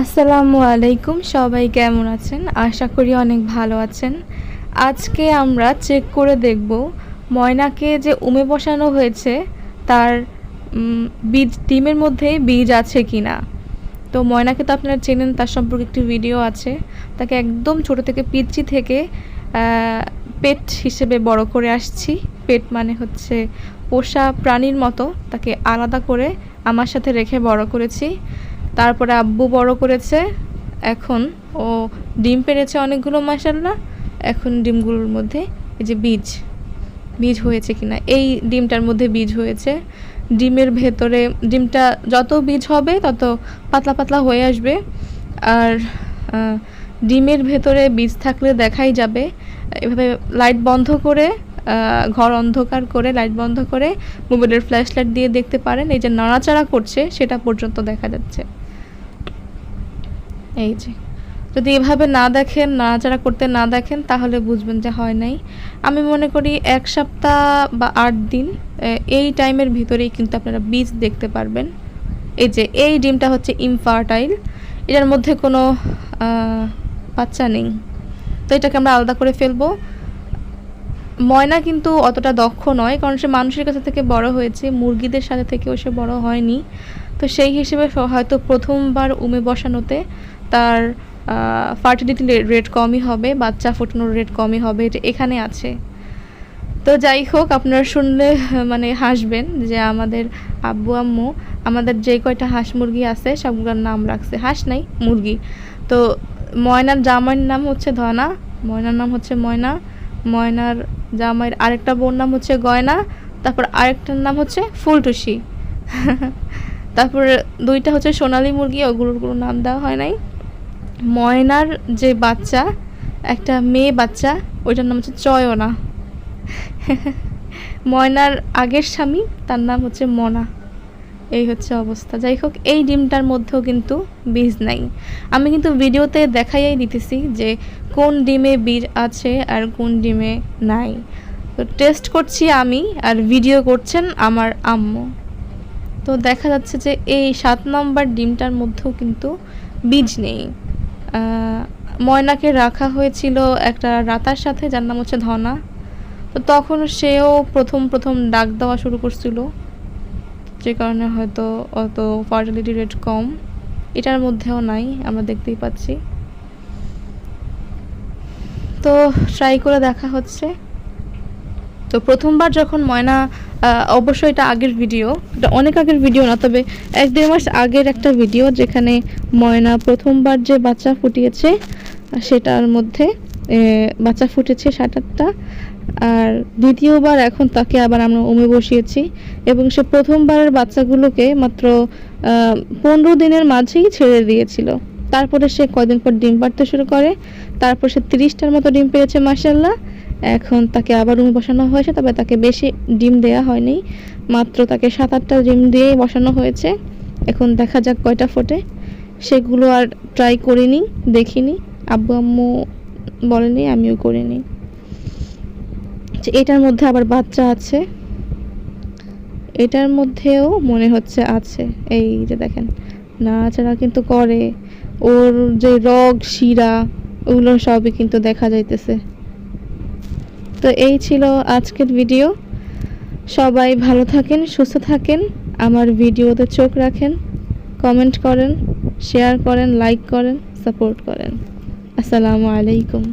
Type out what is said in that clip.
আসসালামু আলাইকুম, সবাই কেমন আছেন? আশা করি অনেক ভালো আছেন। আজকে আমরা চেক করে দেখব ময়নাকে যে উমে বসানো হয়েছে, তার বীজ, ডিমের মধ্যে বীজ আছে কি না তো ময়নাকে তো আপনারা চেনেন, তার সম্পর্কে একটি ভিডিও আছে। তাকে একদম ছোট থেকে পিচ্চি থেকে পেট হিসেবে বড় করে আসছি। পেট মানে হচ্ছে পোষা প্রাণীর মতো। তাকে আলাদা করে আমার সাথে রেখে বড় করেছি। তারপরে আব্বু বড় করেছে, এখন ও ডিম পেরেছে অনেকগুলো মাসাল্লাহ এখন ডিমগুলোর মধ্যে এই যে বীজ বীজ হয়েছে কিনা, এই ডিমটার মধ্যে বীজ হয়েছে। ডিমের ভেতরে, ডিমটা যত বীজ হবে তত পাতলা পাতলা হয়ে আসবে। আর ডিমের ভেতরে বীজ থাকলে দেখাই যাবে। এভাবে লাইট বন্ধ করে ঘর অন্ধকার করে, লাইট বন্ধ করে, মোবাইলের ফ্ল্যাশ লাইট দিয়ে দেখতে পারেন। এই যে নাড়াচাড়া করছে, সেটা পর্যন্ত দেখা যাচ্ছে। এই যে, যদি এভাবে না দেখেন, নাড়াচাড়া করতে না দেখেন, তাহলে বুঝবেন যে হয় নাই। আমি মনে করি এক সপ্তাহ বা আট দিন এই টাইমের ভিতরেই কিন্তু আপনারা বীজ দেখতে পারবেন। এই যে, এই ডিমটা হচ্ছে ইনফার্টাইল এটার মধ্যে কোনো বাচ্চা নেই। তো এটাকে আমরা আলাদা করে ফেলব। ময়না কিন্তু অতটা দক্ষ নয়, কারণ সে মানুষের কাছে থেকে বড় হয়েছে, মুরগিদের সাথে থেকেও সে বড় হয়নি। তো সেই হিসেবে হয়তো প্রথমবার উমে বসানোতে তার ফার্টিলিটি রেট কমই হবে, বাচ্চা ফুটানোর রেট কমই হবে, এটা এখানে আছে। তো যাই হোক, আপনারা শুনলে মানে হাসবেন যে আমাদের আব্বু, আম্মু, আমাদের যে কয়টা হাঁস মুরগি আছে, সবগুলোর নাম রাখছে। হাঁস নাই, মুরগি। তো ময়নার জামাইয়ের নাম হচ্ছে ধনা, ময়নার নাম হচ্ছে ময়না, ময়নার জামাইয়ের আরেকটা বোন নাম হচ্ছে গয়না, তারপর আরেকটার নাম হচ্ছে ফুলটুসি। তারপর দুইটা হচ্ছে সোনালী মুরগি, ওগুলোর কোনো নাম দেওয়া হয় নাই। ময়নার যে বাচ্চা, একটা মেয়ে বাচ্চা, ওইটার নাম হচ্ছে চয়না। ময়নার আগের স্বামী, তার নাম হচ্ছে মনা। এই হচ্ছে অবস্থা। যাই হোক, এই ডিমটার মধ্যেও কিন্তু বীজ নাই। আমি কিন্তু ভিডিওতে দেখাইয়াই দিতেছি যে কোন ডিমে বীজ আছে আর কোন ডিমে নাই। তো টেস্ট করছি আমি আর ভিডিও করছেন আমার আম্মু। তো দেখা যাচ্ছে যে এই সাত নম্বর ডিমটার মধ্যেও কিন্তু বীজ নেই। ময়নাকে রাখা হয়েছিল একটা রাতার সাথে, যার নাম হচ্ছে ধনা। তো তখন সেও প্রথম প্রথম ডাক দেওয়া শুরু করছিল, যে কারণে হয়তো অত ফার্টিলিটি রেট কম। এটার মধ্যেও নাই, আমরা দেখতেই পাচ্ছি। তো ট্রাই করে দেখা হচ্ছে। তো প্রথমবার যখন ময়না অবশ্যই এটা আগের ভিডিও এটা অনেক আগের ভিডিও না, তবে এক দেড় মাস আগের একটা ভিডিও যেখানে ময়না প্রথমবার যে বাচ্চা ফুটিয়েছে সেটার মধ্যে বাচ্চা ফুটেছে সাত আটটা, আর দ্বিতীয়বার এখন তাকে আবার আমরা উমে বসিয়েছি, এবং সে প্রথমবারের বাচ্চাগুলোকে মাত্র পনেরো দিনের মাঝেই ছেড়ে দিয়েছিল। তারপরে সে কয়দিন পর ডিম পাড়তে শুরু করে, তারপর সে তিরিশটার মতো ডিম পেয়েছে মাসাল্লাহ এখন তাকে আবার রুমে বসানো হয়েছে, তবে তাকে বেশি ডিম দেয়া হয়নি। মাত্র তাকে সাত আটটা ডিম দিয়েই বসানো হয়েছে। এখন দেখা যাক কয়টা ফোটে। সেগুলো আর ট্রাই করিনি, দেখিনি। আব্বু আম্মু বলেনি, আমিও করিনি। এটার মধ্যে আবার বাচ্চা আছে। এটার মধ্যেও মনে হচ্ছে আছে। এই যে দেখেন, নাড়াচাড়া কিন্তু করে। ওর যে রগ, শিরা, ওগুলো সবই কিন্তু দেখা যাইতেছে। তো এই ছিল আজকের ভিডিও। সবাই ভালো থাকেন, সুস্থ থাকেন, আমার ভিডিওতে চোখ রাখেন কমেন্ট করেন শেয়ার করেন লাইক করেন সাপোর্ট করেন। আসসালামু আলাইকুম।